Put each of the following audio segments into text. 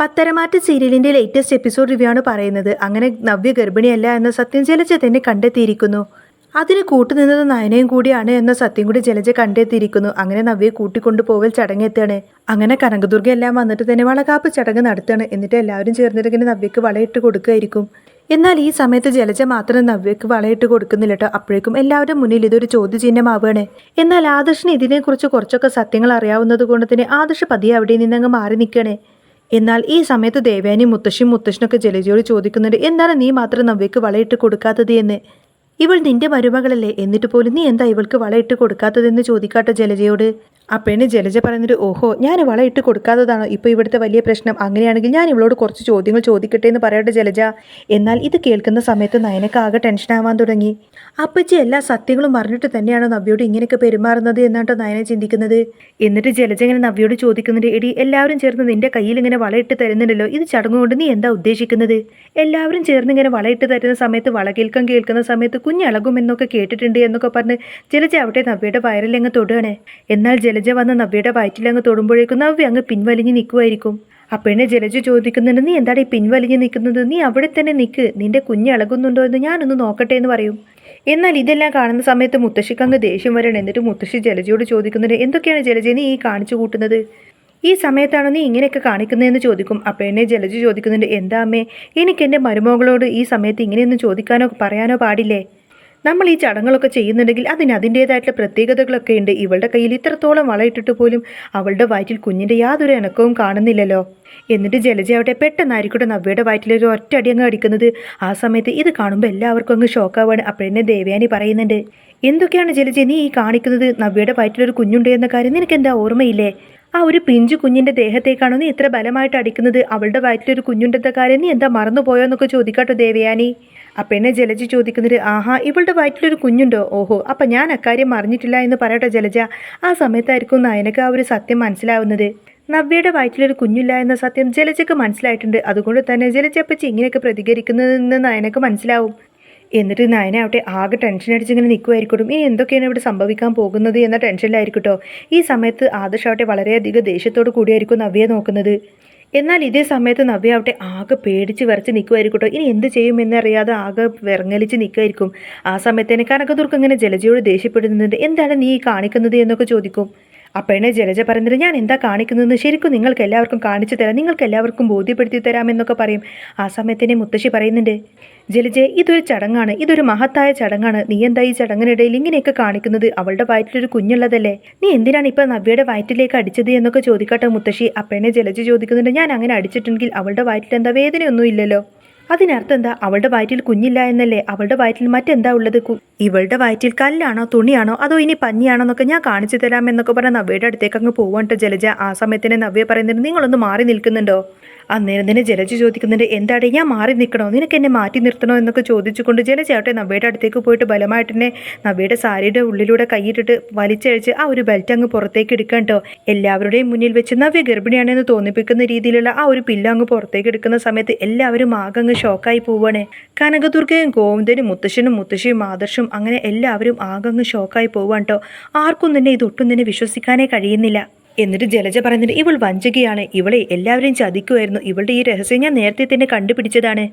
പത്തരമാറ്റ സീരിയലിന്റെ latest episode review ആണ് പറയുന്നത്. അങ്ങനെ നവ്യ ഗർഭിണിയല്ല എന്ന സത്യം ജലജ തന്നെ കണ്ടെത്തിയിരിക്കുന്നു. അതിന് കൂട്ടുനിന്നത് നയനയും കൂടിയാണ് എന്ന സത്യം കൂടി ജലജ കണ്ടെത്തിയിരിക്കുന്നു. അങ്ങനെ നവ്യെ കൂട്ടിക്കൊണ്ടു പോവൽ ചടങ്ങെത്താണ് അങ്ങനെ കനകദുർഗ എല്ലാം വന്നിട്ട് തന്നെ വളകാപ്പ് ചടങ്ങ് നടത്തുകയാണ്. എന്നിട്ട് എല്ലാവരും ചേർന്നിട്ട് ഇങ്ങനെ നവ്യക്ക് വളയിട്ട് കൊടുക്കുമായിരിക്കും എന്നാൽ ഈ സമയത്ത് ജലജ മാത്രം നവ്യക്ക് വളയിട്ട് കൊടുക്കുന്നില്ല കേട്ടോ അപ്പോഴേക്കും എല്ലാവരുടെ മുന്നിൽ ഇതൊരു ചോദ്യചിഹ്നമാവുകയാണ്. എന്നാൽ ആദർശിന് ഇതിനെക്കുറിച്ച് കുറച്ചൊക്കെ സത്യങ്ങൾ അറിയാവുന്നത് കൊണ്ട് തന്നെ ആദർശ് പതിയെ അവിടെ നിന്നങ്ങ് മാറി നിൽക്കണേ എന്നാൽ ഈ സമയത്ത് ദേവേനി മുത്തശ്ശിയും മുത്തശ്ശനൊക്കെ ജലജയോട് ചോദിക്കുന്നുണ്ട് എന്താണ് നീ മാത്രം നവ്യക്ക് വളയിട്ട് കൊടുക്കാത്തത് എന്ന്? ഇവൾ നിന്റെ മരുമകളല്ലേ എന്നിട്ട് പോലും നീ എന്താ ഇവൾക്ക് വളയിട്ട് കൊടുക്കാത്തതെന്ന് ചോദിക്കാട്ടോ ജലജയോട്. അപ്പേണ് ജലജ പറയുന്നൊരു ഓഹോ ഞാൻ വളയിട്ട് കൊടുക്കാത്തതാണോ? ഇപ്പോൾ ഇവിടുത്തെ വലിയ പ്രശ്നം. അങ്ങനെയാണെങ്കിൽ ഞാൻ ഇവളോട് കുറച്ച് ചോദ്യങ്ങൾ ചോദിക്കട്ടെ എന്ന് പറയട്ടെ ജലജ. എന്നാൽ ഇത് കേൾക്കുന്ന സമയത്ത് നയനക്ക് ആകെ ടെൻഷൻ ആവാൻ തുടങ്ങി. അപ്പച്ചി എല്ലാ സത്യങ്ങളും പറഞ്ഞിട്ട് തന്നെയാണോ നവ്യോട് ഇങ്ങനെയൊക്കെ പെരുമാറുന്നത് എന്നാട്ടോ നയന ചിന്തിക്കുന്നത്? എന്നിട്ട് ജലജ ഇങ്ങനെ നവ്യോട് ചോദിക്കുന്നുണ്ട് എടി എല്ലാവരും ചേർന്ന് നിന്റെ കയ്യിൽ ഇങ്ങനെ വളയിട്ട് തരുന്നുണ്ടല്ലോ. ഇത് ചടങ്ങുകൊണ്ട് നീ എന്താ ഉദ്ദേശിക്കുന്നത്? എല്ലാവരും ചേർന്ന് ഇങ്ങനെ വളയിട്ട് തരുന്ന സമയത്ത് വള കേൾക്കാൻ കേൾക്കുന്ന സമയത്ത് കുഞ്ഞളകും എന്നൊക്കെ കേട്ടിട്ടുണ്ട് എന്നൊക്കെ പറഞ്ഞ് ജലജ അവിടെ നവ്യയുടെ വയറിലങ്ങ് തൊടുകയാണ് എന്നാൽ ജലജ വന്ന് നവ്യയുടെ വയറ്റിലങ്ങ് തൊടുമ്പോഴേക്കും നവ്യ അങ്ങ് പിൻവലിഞ്ഞ് നിൽക്കുമായിരിക്കും അപ്പോഴേ ജലജ ചോദിക്കുന്നുണ്ട് നീ എന്താണ് ഈ പിൻവലിഞ്ഞ് നിൽക്കുന്നത്? നീ അവിടെ തന്നെ നിൽക്ക്. നിന്റെ കുഞ്ഞ് ഇളകുന്നുണ്ടോ എന്ന് ഞാനൊന്ന് നോക്കട്ടെ എന്ന് പറയും. എന്നാൽ ഇതെല്ലാം കാണുന്ന സമയത്ത് മുത്തശ്ശിക്ക് അങ്ങ് ദേഷ്യം വരണം. എന്നിട്ട് മുത്തശ്ശി ജലജയോട് ചോദിക്കുന്നുണ്ട് എന്തൊക്കെയാണ് ജലജ നീ ഈ കാണിച്ചു കൂട്ടുന്നത്? ഈ സമയത്താണ് നീ ഇങ്ങനെയൊക്കെ കാണിക്കുന്നതെന്ന് ചോദിക്കും. അപ്പോഴേ ജലജ ചോദിക്കുന്നുണ്ട് എന്താ അമ്മേ? എനിക്ക് എന്റെ മരുമകളോട് ഈ സമയത്ത് ഇങ്ങനെയൊന്നും ചോദിക്കാനോ പറയാനോ പാടില്ലേ? നമ്മൾ ഈ ചടങ്ങുകളൊക്കെ ചെയ്യുന്നുണ്ടെങ്കിൽ അതിന് അതിന്റേതായിട്ടുള്ള പ്രത്യേകതകളൊക്കെ ഉണ്ട്. ഇവളുടെ കയ്യിൽ ഇത്രത്തോളം വളയിട്ടിട്ട് പോലും അവളുടെ വയറ്റിൽ കുഞ്ഞിന്റെ യാതൊരു ഇണക്കവും കാണുന്നില്ലല്ലോ. എന്നിട്ട് ജലജ അവിടെ പെട്ടെന്നായിരിക്കട്ടെ നവ്യയുടെ വയറ്റിൽ ഒരു ഒറ്റ അടി അങ്ങ് അടിക്കുന്നത്. ആ സമയത്ത് ഇത് കാണുമ്പോൾ എല്ലാവർക്കും അങ്ങ് ഷോക്കാവാണ്. അപ്പോഴെന്നെ ദേവയാനി പറയുന്നുണ്ട് എന്തൊക്കെയാണ് ജലജ നീ ഈ കാണിക്കുന്നത്? നവ്യയുടെ വയറ്റിലൊരു കുഞ്ഞുണ്ട് എന്ന കാര്യം നിനക്ക് എന്താ ഓർമ്മയില്ലേ? ആ ഒരു പിഞ്ചു കുഞ്ഞിന്റെ ദേഹത്തേക്കാണോ നീ ഇത്ര ബലമായിട്ട് അടിക്കുന്നത്? അവളുടെ വയറ്റിലൊരു കുഞ്ഞുണ്ടെന്ന കാര്യം നീ എന്താ മറന്നുപോയോ എന്നൊക്കെ ചോദിക്കാട്ടോ ദേവയാനി. അപ്പം എന്നെ ജലജ ചോദിക്കുന്നത് ആഹാ ഇവളുടെ വയറ്റിലൊരു കുഞ്ഞുണ്ടോ? ഓഹോ അപ്പം ഞാൻ അക്കാര്യം അറിഞ്ഞിട്ടില്ല എന്ന് പറയട്ടെ ജലജ. ആ സമയത്തായിരിക്കും നയനക്ക് ആ ഒരു സത്യം മനസ്സിലാവുന്നത്. നവ്യയുടെ വയറ്റിലൊരു കുഞ്ഞില്ല എന്ന സത്യം ജലജയ്ക്ക് മനസ്സിലായിട്ടുണ്ട്. അതുകൊണ്ട് തന്നെ ജലജപ്പച്ചി ഇങ്ങനെയൊക്കെ പ്രതികരിക്കുന്നതെന്ന് നയനക്ക് മനസ്സിലാവും. എന്നിട്ട് നയന അവിടെ ആകെ ടെൻഷൻ അടിച്ചിങ്ങനെ നിൽക്കുമായിരിക്കും ഇനി എന്തൊക്കെയാണ് ഇവിടെ സംഭവിക്കാൻ പോകുന്നത് എന്ന ടെൻഷനിലായിരിക്കും ഈ സമയത്ത് ആദർശ് ആവട്ടെ വളരെയധികം ദേഷ്യത്തോടു കൂടിയായിരിക്കും നവ്യയെ നോക്കുന്നത്. എന്നാൽ ഇതേ സമയത്ത് നവ്യ അവിടെ ആകെ പേടിച്ച് വരച്ച് നിൽക്കുമായിരിക്കട്ടോ കേട്ടോ. ഇനി എന്ത് ചെയ്യുമെന്നറിയാതെ ആകെ വിറങ്ങലിച്ച് നിൽക്കുമായിരിക്കും ആ സമയത്ത് തന്നെ കനകദുർഗ് ഇങ്ങനെ ജലജയോട് ദേഷ്യപ്പെടുന്നുണ്ട്. എന്താണ് നീ കാണിക്കുന്നത് എന്നൊക്കെ ചോദിക്കും. അപ്പോഴേ ജലജ പറഞ്ഞത് ഞാൻ എന്താ കാണിക്കുന്നതെന്ന് ശരിക്കും നിങ്ങൾക്ക് എല്ലാവർക്കും കാണിച്ചു തരാം. നിങ്ങൾക്ക് എല്ലാവർക്കും ബോധ്യപ്പെടുത്തി തരാമെന്നൊക്കെ പറയും. ആ സമയത്തിനെ മുത്തശ്ശി പറയുന്നുണ്ട് ജലജെ ഇതൊരു ചടങ്ങാണ്. ഇതൊരു മഹത്തായ ചടങ്ങാണ്. നീ എന്താ ഈ ചടങ്ങിനിടയിൽ ഇങ്ങനെയൊക്കെ കാണിക്കുന്നത്? അവളുടെ വയറ്റിലൊരു കുഞ്ഞുള്ളതല്ലേ? നീ എന്തിനാണ് ഇപ്പൊ നവ്യയുടെ വയറ്റിലേക്ക് അടിച്ചത് എന്നൊക്കെ ചോദിക്കട്ടെ മുത്തശ്ശി. അപ്പേനെ ജലജ ചോദിക്കുന്നുണ്ട് ഞാൻ അങ്ങനെ അടിച്ചിട്ടുണ്ടെങ്കിൽ അവളുടെ വയറ്റിൽ എന്താ വേദനയൊന്നും ഇല്ലല്ലോ? അതിനർത്ഥം എന്താ? അവളുടെ വയറ്റിൽ കുഞ്ഞില്ല എന്നല്ലേ? അവളുടെ വയറ്റിൽ മറ്റെന്താ ഉള്ളത്? ഇവളുടെ വയറ്റിൽ കല്ലാണോ തുണിയാണോ അതോ ഇനി പഞ്ഞിയാണോ എന്നൊക്കെ ഞാൻ കാണിച്ചു തരാം എന്നൊക്കെ പറഞ്ഞ നവ്യയുടെ അടുത്തേക്ക് അങ്ങ് പോവാണ്ട് ജലജ. ആ സമയത്തിന് നവ്യ പറയുന്നുണ്ട് നിങ്ങളൊന്ന് മാറി നിൽക്കുന്നുണ്ടോ? അന്നേരം തന്നെ ജലജ ചോദിക്കുന്നുണ്ട് എന്താടേ ഞാൻ മാറി നിൽക്കണോ? നിനക്ക് എന്നെ മാറ്റി നിർത്തണോ? എന്നൊക്കെ ചോദിച്ചുകൊണ്ട് ജലജയാവട്ടെ നവ്യയുടെ അടുത്തേക്ക് പോയിട്ട് ബലമായിട്ട് തന്നെ നവ്യയുടെ സാരിയുടെ ഉള്ളിലൂടെ കൈയിട്ടിട്ട് വലിച്ചഴിച്ച് ആ ഒരു ബെൽറ്റ് അങ്ങ് പുറത്തേക്ക് എടുക്കണ്ടോ എല്ലാവരുടെയും മുന്നിൽ വെച്ച് നവ്യ ഗർഭിണിയാണെന്ന് തോന്നിപ്പിക്കുന്ന രീതിയിലുള്ള ആ ഒരു പില്ല അങ്ങ് പുറത്തേക്ക് എടുക്കുന്ന സമയത്ത് എല്ലാവരും ആകെ അങ്ങ് ഷോക്കായി പോവാണ്. കനകദുർഗയും ഗോവിന്ദനും മുത്തശ്ശനും മുത്തശ്ശിയും ആദർശും അങ്ങനെ എല്ലാവരും ആകെ അങ്ങ് ഷോക്കായി കേട്ടോ. ആർക്കും തന്നെ ഇതൊട്ടും തന്നെ വിശ്വസിക്കാനേ കഴിയുന്നില്ല. എന്നിട്ട് ജലജ പറയുന്നുണ്ട് ഇവൾ വഞ്ചകയാണ്. ഇവളെ എല്ലാവരെയും ചതിക്കുമായിരുന്നു. ഇവളുടെ ഈ രഹസ്യം ഞാൻ നേരത്തെ തന്നെ കണ്ടുപിടിച്ചതാണ്.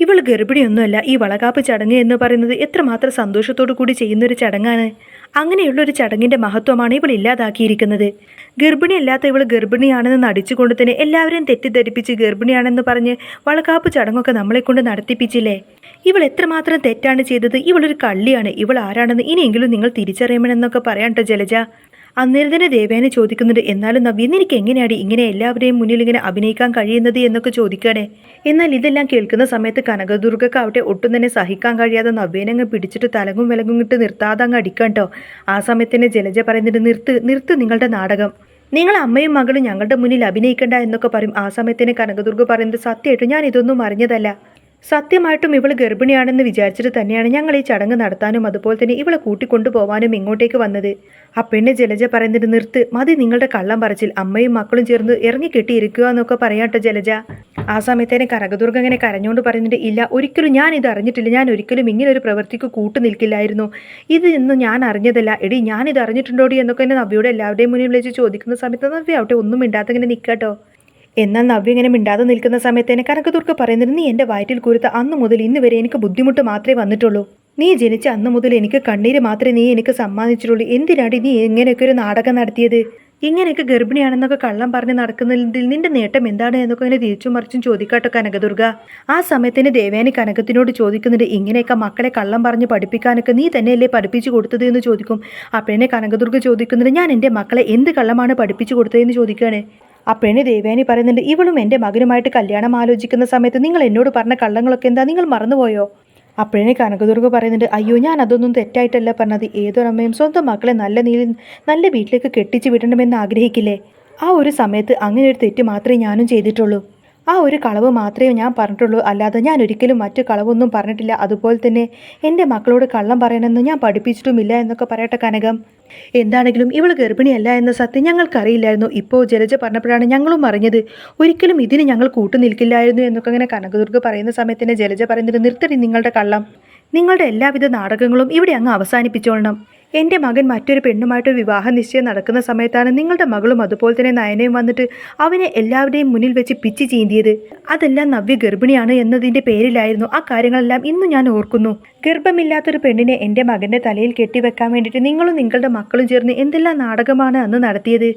ഇവൾ ഗർഭിണിയൊന്നുമല്ല. ഈ വളകാപ്പ് ചടങ്ങ് എന്ന് പറയുന്നത് എത്രമാത്രം സന്തോഷത്തോടു കൂടി ചെയ്യുന്നൊരു ചടങ്ങാണ്. അങ്ങനെയുള്ളൊരു ചടങ്ങിന്റെ മഹത്വമാണ് ഇവൾ ഇല്ലാതാക്കിയിരിക്കുന്നത്. ഗർഭിണിയല്ലാത്ത ഇവൾ ഗർഭിണിയാണെന്ന് നടിച്ചുകൊണ്ട് തന്നെ എല്ലാവരെയും തെറ്റിദ്ധരിപ്പിച്ച് ഗർഭിണിയാണെന്ന് പറഞ്ഞ് വളകാപ്പ് ചടങ്ങൊക്കെ നമ്മളെ കൊണ്ട് നടത്തിപ്പിച്ചില്ലേ? ഇവൾ എത്രമാത്രം തെറ്റാണ് ചെയ്തത്? ഇവളൊരു കള്ളിയാണ്. ഇവൾ ആരാണെന്ന് ഇനിയെങ്കിലും നിങ്ങൾ തിരിച്ചറിയണമെന്നൊക്കെ പറയാം കേട്ടോ ജലജ? അന്നേരം തന്നെ ദേവേനെ ചോദിക്കുന്നുണ്ട് എന്നാലും നവ്യ എനിക്ക് എങ്ങനെയാണ് ഇങ്ങനെ എല്ലാവരെയും മുന്നിൽ ഇങ്ങനെ അഭിനയിക്കാൻ കഴിയുന്നത് എന്നൊക്കെ ചോദിക്കണേ? എന്നാൽ ഇതെല്ലാം കേൾക്കുന്ന സമയത്ത് കനകദുർഗക്ക് അവിടെ ഒട്ടും തന്നെ സഹിക്കാൻ കഴിയാതെ നവ്യേനങ്ങ് പിടിച്ചിട്ട് തലങ്ങും വിലങ്ങും ഇട്ട് നിർത്താതെ അങ്ങ് അടിക്കണ്ടോ ആ സമയത്ത് തന്നെ ജലജ പറയുന്നുണ്ട് നിർത്ത് നിർത്ത് നിങ്ങളുടെ നാടകം. നിങ്ങൾ അമ്മയും മകളും ഞങ്ങളുടെ മുന്നിൽ അഭിനയിക്കണ്ട എന്നൊക്കെ പറയും. ആ സമയത്തിന് കനകദുർഗ പറയുന്നത് സത്യമായിട്ടും ഞാൻ ഇതൊന്നും അറിഞ്ഞതല്ല. സത്യമായിട്ടും ഇവൾ ഗർഭിണിയാണെന്ന് വിചാരിച്ചിട്ട് തന്നെയാണ് ഞങ്ങൾ ഈ ചടങ്ങ് നടത്താനും അതുപോലെ തന്നെ ഇവളെ കൂട്ടിക്കൊണ്ടുപോകാനും ഇങ്ങോട്ടേക്ക് വന്നത്. ആ പെണ്ണ് ജലജ പറയുന്നത് നിർത്ത് മതി നിങ്ങളുടെ കള്ളം പറച്ചിൽ അമ്മയും മക്കളും ചേർന്ന് ഇറങ്ങി കെട്ടിയിരിക്കുക എന്നൊക്കെ പറയാട്ടോ ജലജ. ആ സമയത്തേനെ കനകദുർഗ ഇങ്ങനെ കരഞ്ഞുകൊണ്ട് പറയുന്നുണ്ട് ഇല്ല ഒരിക്കലും ഞാൻ ഇത് അറിഞ്ഞിട്ടില്ല. ഞാൻ ഒരിക്കലും ഇങ്ങനെ ഒരു പ്രവൃത്തിക്ക് കൂട്ടു നിൽക്കില്ലായിരുന്നു. ഇത് ഞാൻ അറിഞ്ഞതല്ല. എടി ഞാൻ ഇത് അറിഞ്ഞിട്ടുണ്ടോടി? എന്നൊക്കെ എന്നെ നവ്യയുടെ എല്ലാവരുടെയും മുന്നിൽ വിളിച്ച് ചോദിക്കുന്ന സമയത്ത് നവ്യ അവിടെ ഒന്നും മിണ്ടാത്ത ഇങ്ങനെ നിൽക്കാട്ടോ എന്നാൽ നവ്യ ഇങ്ങനെ മിണ്ടാതെ നിൽക്കുന്ന സമയത്ത് തന്നെ കനകദുർഗ പറയുന്നത് നീ എന്റെ വയറ്റിൽ കുരുത്ത അന്ന് മുതൽ ഇന്ന് വരെ എനിക്ക് ബുദ്ധിമുട്ട് മാത്രമേ വന്നിട്ടുള്ളൂ. നീ ജനിച്ച അന്ന് മുതൽ എനിക്ക് കണ്ണീര് മാത്രമേ നീ എനിക്ക് സമ്മാനിച്ചിട്ടുള്ളൂ. എന്തിനാടി നീ ഇങ്ങനെയൊക്കെ ഒരു നാടകം നടത്തിയത്? ഇങ്ങനെയൊക്കെ ഗർഭിണിയാണെന്നൊക്കെ കള്ളം പറഞ്ഞ് നടക്കുന്നതിൽ നിന്റെ നേട്ടം എന്താണ് എന്നൊക്കെ ഇങ്ങനെ തിരിച്ചും മറിച്ചും ചോദിക്കാട്ടോ കനകദുർഗ. ആ സമയത്തിന് ദേവയാനി കനകത്തിനോട് ചോദിക്കുന്നുണ്ട് ഇങ്ങനെയൊക്കെ മക്കളെ കള്ളം പറഞ്ഞ് പഠിപ്പിക്കാനൊക്കെ നീ തന്നെയല്ലേ പഠിപ്പിച്ചു കൊടുത്തത്? എന്ന് ചോദിക്കും. അപ്പോഴേ കനകദുർഗ ചോദിക്കുന്നുണ്ട് ഞാൻ എന്റെ മക്കളെ എന്ത് കള്ളമാണ് പഠിപ്പിച്ചു കൊടുത്തതെന്ന് ചോദിക്കുകയാണ്. അപ്പോഴേ ദേവയാനി പറയുന്നുണ്ട് ഇവളും എന്റെ മകനുമായിട്ട് കല്യാണം ആലോചിക്കുന്ന സമയത്ത് നിങ്ങൾ എന്നോട് പറഞ്ഞ കള്ളങ്ങളൊക്കെ എന്താ? നിങ്ങൾ മറന്നുപോയോ? അപ്പോഴേ കനകദുർഗ പറയുന്നുണ്ട് അയ്യോ ഞാൻ അതൊന്നും തെറ്റായിട്ടല്ല പറഞ്ഞത്. ഏതൊരമ്മയും സ്വന്തം മക്കളെ നല്ല നീതി നല്ല വീട്ടിലേക്ക് കെട്ടിച്ച് വിടണമെന്ന് ആഗ്രഹിക്കില്ലേ? ആ ഒരു സമയത്ത് അങ്ങനെ ഒരു തെറ്റ് മാത്രമേ ഞാനും ചെയ്തിട്ടുള്ളൂ. ആ ഒരു കളവ് മാത്രമേ ഞാൻ പറഞ്ഞിട്ടുള്ളൂ. അല്ലാതെ ഞാൻ ഒരിക്കലും മറ്റു കളവൊന്നും പറഞ്ഞിട്ടില്ല. അതുപോലെ തന്നെ എന്റെ മക്കളോട് കള്ളം പറയണമെന്ന് ഞാൻ പഠിപ്പിച്ചിട്ടുമില്ല എന്നൊക്കെ പറയട്ടെ കനകം. എന്താണെങ്കിലും ഇവൾ ഗർഭിണിയല്ല എന്ന സത്യം ഞങ്ങൾക്കറിയില്ലായിരുന്നു. ഇപ്പോൾ ജലജ പറഞ്ഞപ്പോഴാണ് ഞങ്ങളും അറിഞ്ഞത്. ഒരിക്കലും ഇതിന് ഞങ്ങൾ കൂട്ടു നിൽക്കില്ലായിരുന്നു എന്നൊക്കെ അങ്ങനെ കനകദുർഗ പറയുന്ന സമയത്ത് തന്നെ ജലജ പറയുന്നത് നിർത്തടി നിങ്ങളുടെ കള്ളം. നിങ്ങളുടെ എല്ലാവിധ നാടകങ്ങളും ഇവിടെ അങ്ങ് അവസാനിപ്പിച്ചോളണം. എന്റെ മകൻ മറ്റൊരു പെണ്ണുമായിട്ട് വിവാഹ നിശ്ചയം നടക്കുന്ന സമയത്താണ് നിങ്ങളുടെ മകളും അതുപോലെ തന്നെ നയനയും വന്നിട്ട് അവനെ എല്ലാവരുടെയും മുന്നിൽ വെച്ച് പിച്ച് ചീന്തിയത്. അതെല്ലാം നവ്യ ഗർഭിണിയാണ് എന്നതിന്റെ പേരിലായിരുന്നു ആ കാര്യങ്ങളെല്ലാം ഇന്നും ഞാൻ ഓർക്കുന്നു. ഗർഭമില്ലാത്തൊരു പെണ്ണിനെ എന്റെ മകന്റെ തലയിൽ കെട്ടിവെക്കാൻ വേണ്ടിയിട്ട് നിങ്ങളും നിങ്ങളുടെ മക്കളും ചേർന്ന് എന്തെല്ലാം നാടകമാണ് അന്ന് നടത്തിയത്?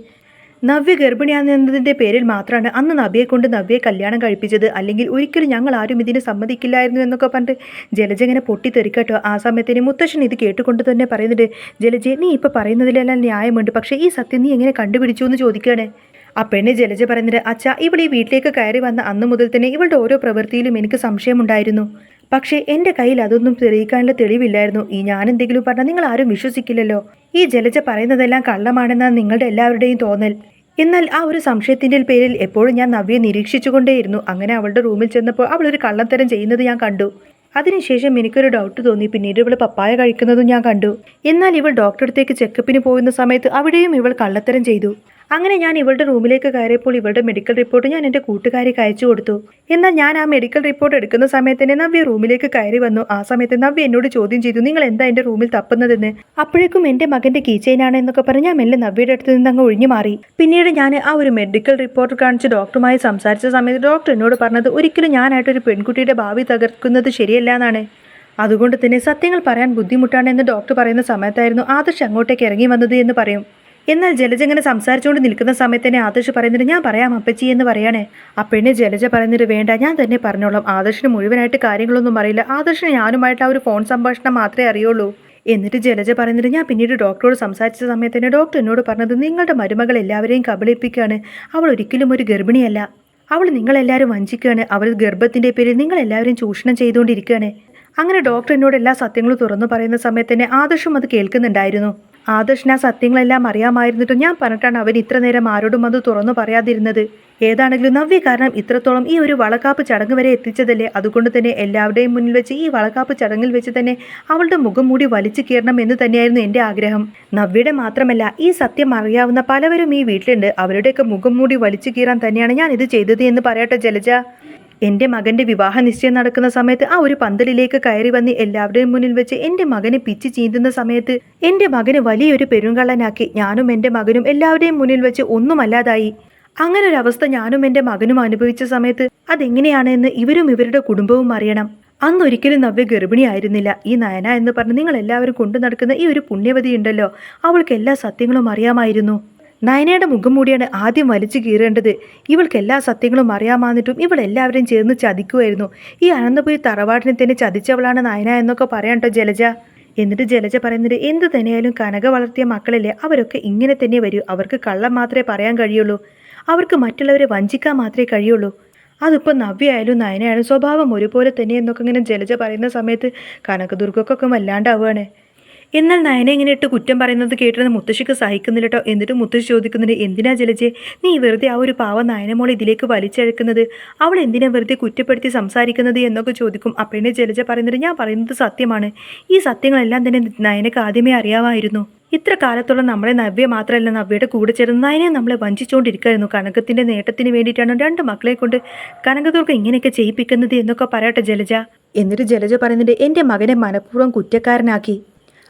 നവ്യ ഗർഭിണിയാണെന്നതിന്റെ പേരിൽ മാത്രമാണ് അന്ന് നവ്യയെ കൊണ്ട് നവ്യയെ കല്യാണം കഴിപ്പിച്ചത്. അല്ലെങ്കിൽ ഒരിക്കലും ഞങ്ങൾ ആരും ഇതിന് സമ്മതിക്കില്ലായിരുന്നു എന്നൊക്കെ പറഞ്ഞിട്ട് ജലജ ഇങ്ങനെ പൊട്ടിത്തെറിക്കട്ടോ ആ സമയത്തിന് മുത്തശ്ശൻ ഇത് കേട്ടുകൊണ്ട് തന്നെ പറയുന്നുണ്ട് ജലജ നീ ഇപ്പോൾ പറയുന്നതിലെല്ലാം ന്യായമുണ്ട്. പക്ഷേ ഈ സത്യം നീ എങ്ങനെ കണ്ടുപിടിച്ചു എന്ന് ചോദിക്കുകയാണ്. ആ പെണ്ണ് ജലജ പറയുന്നത് അച്ഛാ ഇവൾ ഈ വീട്ടിലേക്ക് കയറി വന്ന അന്ന് മുതൽ തന്നെ ഇവളുടെ ഓരോ പ്രവൃത്തിയിലും എനിക്ക് സംശയമുണ്ടായിരുന്നു. പക്ഷേ എന്റെ കയ്യിൽ അതൊന്നും തെളിയിക്കാനുള്ള തെളിവില്ലായിരുന്നു. ഈ ഞാൻ എന്തെങ്കിലും പറഞ്ഞാൽ നിങ്ങൾ ആരും വിശ്വസിക്കില്ലല്ലോ. ഈ ജലജ പറയുന്നതെല്ലാം കള്ളമാണെന്നാണ് നിങ്ങളുടെ എല്ലാവരുടെയും തോന്നൽ. എന്നാൽ ആ ഒരു സംശയത്തിന്റെ പേരിൽ എപ്പോഴും ഞാൻ നവ്യെ നിരീക്ഷിച്ചുകൊണ്ടേയിരുന്നു. അങ്ങനെ അവളുടെ റൂമിൽ ചെന്നപ്പോൾ അവൾ ഒരു കള്ളത്തരം ചെയ്യുന്നത് ഞാൻ കണ്ടു. അതിനുശേഷം എനിക്കൊരു ഡൗട്ട് തോന്നി. പിന്നീട് ഇവൾ പപ്പായ കഴിക്കുന്നതും ഞാൻ കണ്ടു. എന്നാൽ ഇവൾ ഡോക്ടറുടെ അടുത്തേക്ക് ചെക്കപ്പിന് പോകുന്ന സമയത്ത് അവിടെയും ഇവൾ കള്ളത്തരം ചെയ്തു. അങ്ങനെ ഞാൻ ഇവളുടെ റൂമിലേക്ക് കയറിയപ്പോൾ ഇവളുടെ മെഡിക്കൽ റിപ്പോർട്ട് ഞാൻ എന്റെ കൂട്ടുകാരിക്ക് അയച്ചു കൊടുത്തു. എന്നാൽ ഞാൻ ആ മെഡിക്കൽ റിപ്പോർട്ട് എടുക്കുന്ന സമയത്ത് തന്നെ നവ്യ റൂമിലേക്ക് കയറി വന്നു. ആ സമയത്ത് നവ്യ എന്നോട് ചോദ്യം ചെയ്തു നിങ്ങൾ എന്താ എന്റെ റൂമിൽ തപ്പുന്നതെന്ന്? അപ്പോഴേക്കും എന്റെ മകന്റെ കീച്ചെയിനാണ് എന്നൊക്കെ പറഞ്ഞ് ഞാൻ മെല്ലെ നവ്യയുടെ അടുത്ത് നിന്ന് അങ്ങ് ഒഴിഞ്ഞു മാറി. പിന്നീട് ഞാൻ ആ ഒരു മെഡിക്കൽ റിപ്പോർട്ട് കാണിച്ച് ഡോക്ടറുമായി സംസാരിച്ച സമയത്ത് ഡോക്ടർ എന്നോട് പറഞ്ഞത് ഒരിക്കലും ഞാനായിട്ടൊരു പെൺകുട്ടിയുടെ ഭാവി തകർക്കുന്നത് ശരിയല്ല എന്നാണ്. അതുകൊണ്ട് തന്നെ സത്യങ്ങൾ പറയാൻ ബുദ്ധിമുട്ടാണ് എന്ന് ഡോക്ടർ പറയുന്ന സമയത്തായിരുന്നു ആദർശ് അങ്ങോട്ടേക്ക് ഇറങ്ങി വന്നത് എന്ന് പറയും. എന്നാൽ ജലജ ഇങ്ങനെ സംസാരിച്ചുകൊണ്ട് നിൽക്കുന്ന സമയത്ത് തന്നെ ആദർശ് പറയുന്നത് ഞാൻ പറയാം അപ്പച്ചി എന്ന് പറയണേ. പെണ്ണ് ജലജ പറയുന്നത് വേണ്ട ഞാൻ തന്നെ പറഞ്ഞോളാം. ആദർശിന് മുഴുവനായിട്ട് കാര്യങ്ങളൊന്നും അറിയില്ല. ആദർശിന് ഞാനുമായിട്ട് ആ ഒരു ഫോൺ സംഭാഷണം മാത്രമേ അറിയുള്ളൂ. എന്നിട്ട് ജലജ പറയുന്നത് ഞാൻ പിന്നീട് ഡോക്ടറോട് സംസാരിച്ച സമയത്ത് തന്നെ ഡോക്ടർ എന്നോട് പറഞ്ഞത് നിങ്ങളുടെ മരുമകൾ എല്ലാവരെയും കബളിപ്പിക്കുകയാണ്. അവൾ ഒരിക്കലും ഒരു ഗർഭിണിയല്ല. അവൾ നിങ്ങളെല്ലാവരും വഞ്ചിക്കുകയാണ്. അവൾ ഗർഭത്തിന്റെ പേരിൽ നിങ്ങളെല്ലാവരും ചൂഷണം ചെയ്തുകൊണ്ടിരിക്കുകയാണ്. അങ്ങനെ ഡോക്ടർ എന്നോട് എല്ലാ സത്യങ്ങളും തുറന്നു പറയുന്ന സമയത്ത് തന്നെ ആദർശം അത് കേൾക്കുന്നുണ്ടായിരുന്നു. ആദർശിന് ആ സത്യങ്ങളെല്ലാം അറിയാമായിരുന്നിട്ടും ഞാൻ പറഞ്ഞിട്ടാണ് അവൻ ഇത്ര നേരം ആരോടും അത് തുറന്നു പറയാതിരുന്നത്. ഏതാണെങ്കിലും നവ്യ കാരണം ഇത്രത്തോളം ഈ ഒരു വളക്കാപ്പ് ചടങ്ങ് വരെ എത്തിച്ചതല്ലേ? അതുകൊണ്ട് തന്നെ എല്ലാവരുടെയും മുന്നിൽ വെച്ച് ഈ വളക്കാപ്പ് ചടങ്ങിൽ വെച്ച് തന്നെ അവളുടെ മുഖം മൂടി വലിച്ചു കീറണം എന്ന് തന്നെയായിരുന്നു എന്റെ ആഗ്രഹം. നവ്യയുടെ മാത്രമല്ല ഈ സത്യം അറിയാവുന്ന പലവരും ഈ വീട്ടിലുണ്ട്. അവരുടെയൊക്കെ മുഖം മൂടി വലിച്ചു കീറാൻ തന്നെയാണ് ഞാൻ ഇത് ചെയ്തത് എന്ന് പറയട്ടെ ജലജ. എന്റെ മകന്റെ വിവാഹ നിശ്ചയം നടക്കുന്ന സമയത്ത് ആ ഒരു പന്തലിലേക്ക് കയറി വന്ന് എല്ലാവരുടെയും മുന്നിൽ വെച്ച് എന്റെ മകനെ പിച്ച് ചീന്തുന്ന സമയത്ത് എന്റെ മകനെ വലിയൊരു പെരുങ്കള്ളനാക്കി ഞാനും എന്റെ മകനും എല്ലാവരുടെയും മുന്നിൽ വെച്ച് ഒന്നുമല്ലാതായി. അങ്ങനെ ഒരു അവസ്ഥ ഞാനും എന്റെ മകനും അനുഭവിച്ച സമയത്ത് അതെങ്ങനെയാണ് എന്ന് ഇവരും ഇവരുടെ കുടുംബവും അറിയണം. അന്നൊരിക്കലും നവ്യ ഗർഭിണിയായിരുന്നില്ല ഈ നയന എന്ന് പറഞ്ഞ് നിങ്ങൾ എല്ലാവരും കൊണ്ടു നടക്കുന്ന ഈ ഒരു പുണ്യവതി ഉണ്ടല്ലോ അവൾക്ക് എല്ലാ സത്യങ്ങളും അറിയാമായിരുന്നു. നയനയുടെ മുഖം മൂടിയാണ് ആദ്യം വലിച്ചു കീറേണ്ടത്. ഇവൾക്ക് എല്ലാ സത്യങ്ങളും അറിയാമാന്നിട്ടും ഇവൾ എല്ലാവരും ചേർന്ന് ചതിക്കുമായിരുന്നു ഈ അനന്തപുരി തറവാടിനെ തന്നെ ചതിച്ചവളാണ് നയന എന്നൊക്കെ പറയാട്ടോ ജലജ? എന്നിട്ട് ജലജ പറയുന്നത് എന്ത് തന്നെയായാലും കനക വളർത്തിയ മക്കളല്ലേ അവരൊക്കെ ഇങ്ങനെ തന്നെ വരൂ. അവർക്ക് കള്ളം മാത്രമേ പറയാൻ കഴിയുള്ളൂ. അവർക്ക് മറ്റുള്ളവരെ വഞ്ചിക്കാൻ മാത്രമേ കഴിയുള്ളൂ. അതിപ്പോൾ നവ്യായാലും നയനായാലും സ്വഭാവം ഒരുപോലെ തന്നെ എന്നൊക്കെ ഇങ്ങനെ ജലജ പറയുന്ന സമയത്ത് കനകദുർഗക്കൊക്കെ വല്ലാണ്ടാവുകയാണ്. എന്നാൽ നയനെ ഇങ്ങനെ ഇട്ട് കുറ്റം പറയുന്നത് കേട്ടിരുന്ന മുത്തശ്ശിക്ക് സഹിക്കുന്നില്ല കേട്ടോ എന്നിട്ട് മുത്തശ്ശി ചോദിക്കുന്നുണ്ട് എന്തിനാ ജലജെ നീ വെറുതെ ആ ഒരു പാവ നയനമോൾ ഇതിലേക്ക് വലിച്ചഴക്കുന്നത്? അവൾ എന്തിനാ വെറുതെ കുറ്റപ്പെടുത്തി സംസാരിക്കുന്നത്? എന്നൊക്കെ ചോദിക്കും. അപ്പോഴേ ജലജ പറയുന്നത് ഞാൻ പറയുന്നത് സത്യമാണ്. ഈ സത്യങ്ങളെല്ലാം തന്നെ നയനക്ക് ആദ്യമേ അറിയാമായിരുന്നു. ഇത്ര കാലത്തോളം നമ്മളെ നവ്യ മാത്രമല്ല നവ്യയുടെ കൂടെ ചേർന്ന് നയനെ നമ്മളെ വഞ്ചിച്ചുകൊണ്ടിരിക്കുകയായിരുന്നു. കനകത്തിന്റെ നേട്ടത്തിന് വേണ്ടിയിട്ടാണ് രണ്ട് മക്കളെ കൊണ്ട് കനകദുർഗ ഇങ്ങനെയൊക്കെ ചെയ്യിപ്പിക്കുന്നത് എന്നൊക്കെ പറയട്ടെ ജലജ. എന്നിട്ട് ജലജ പറയുന്നുണ്ട് എന്റെ മകനെ മനഃപൂർവം കുറ്റക്കാരനാക്കി.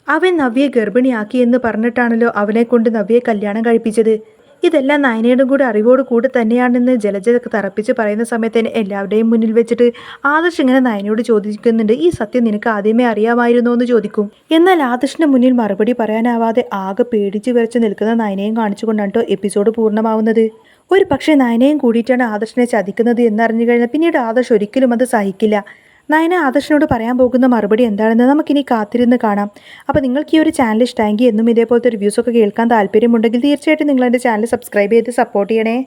അവൻ നവ്യെ ഗർഭിണിയാക്കി എന്ന് പറഞ്ഞിട്ടാണല്ലോ അവനെ കൊണ്ട് നവ്യെ കല്യാണം കഴിപ്പിച്ചത്. ഇതെല്ലാം നയനയുടെ കൂടെ അറിവോട് കൂടെ തന്നെയാണെന്ന് ജലജ തറപ്പിച്ച് പറയുന്ന സമയത്ത് തന്നെ എല്ലാവരുടെയും മുന്നിൽ വെച്ചിട്ട് ആദർശ് ഇങ്ങനെ നയനയോട് ചോദിക്കുന്നുണ്ട് ഈ സത്യം നിനക്ക് ആദ്യമേ അറിയാമായിരുന്നോ? എന്ന് ചോദിക്കും. എന്നാൽ ആദർശിന്റെ മുന്നിൽ മറുപടി പറയാനാവാതെ ആകെ പേടിച്ച് വിറച്ച് നിൽക്കുന്ന നയനയും കാണിച്ചുകൊണ്ടാണ് എപ്പിസോഡ് പൂർണമാവുന്നത്. ഒരു പക്ഷേ നയനയും കൂടിയിട്ടാണ് ആദർശിനെ ചതിക്കുന്നത് എന്നറിഞ്ഞു കഴിഞ്ഞാൽ പിന്നീട് ആദർശ് ഒരിക്കലും അത് സഹിക്കില്ല. നയന ആദർശനോട് പറയാൻ പോകുന്ന മറുപടി എന്താണെന്ന് നമുക്കിനി കാത്തിരുന്ന് കാണാം. അപ്പോൾ നിങ്ങൾക്ക് ഈ ഒരു ചാനൽ ഇഷ്ടമെങ്കിൽ എന്നും ഇതേപോലത്തെ റിവ്യൂസൊക്കെ കേൾക്കാൻ താല്പര്യമുണ്ടെങ്കിൽ തീർച്ചയായിട്ടും നിങ്ങൾ എന്റെ ചാനൽ സബ്സ്ക്രൈബ് ചെയ്ത് സപ്പോർട്ട് ചെയ്യണേ.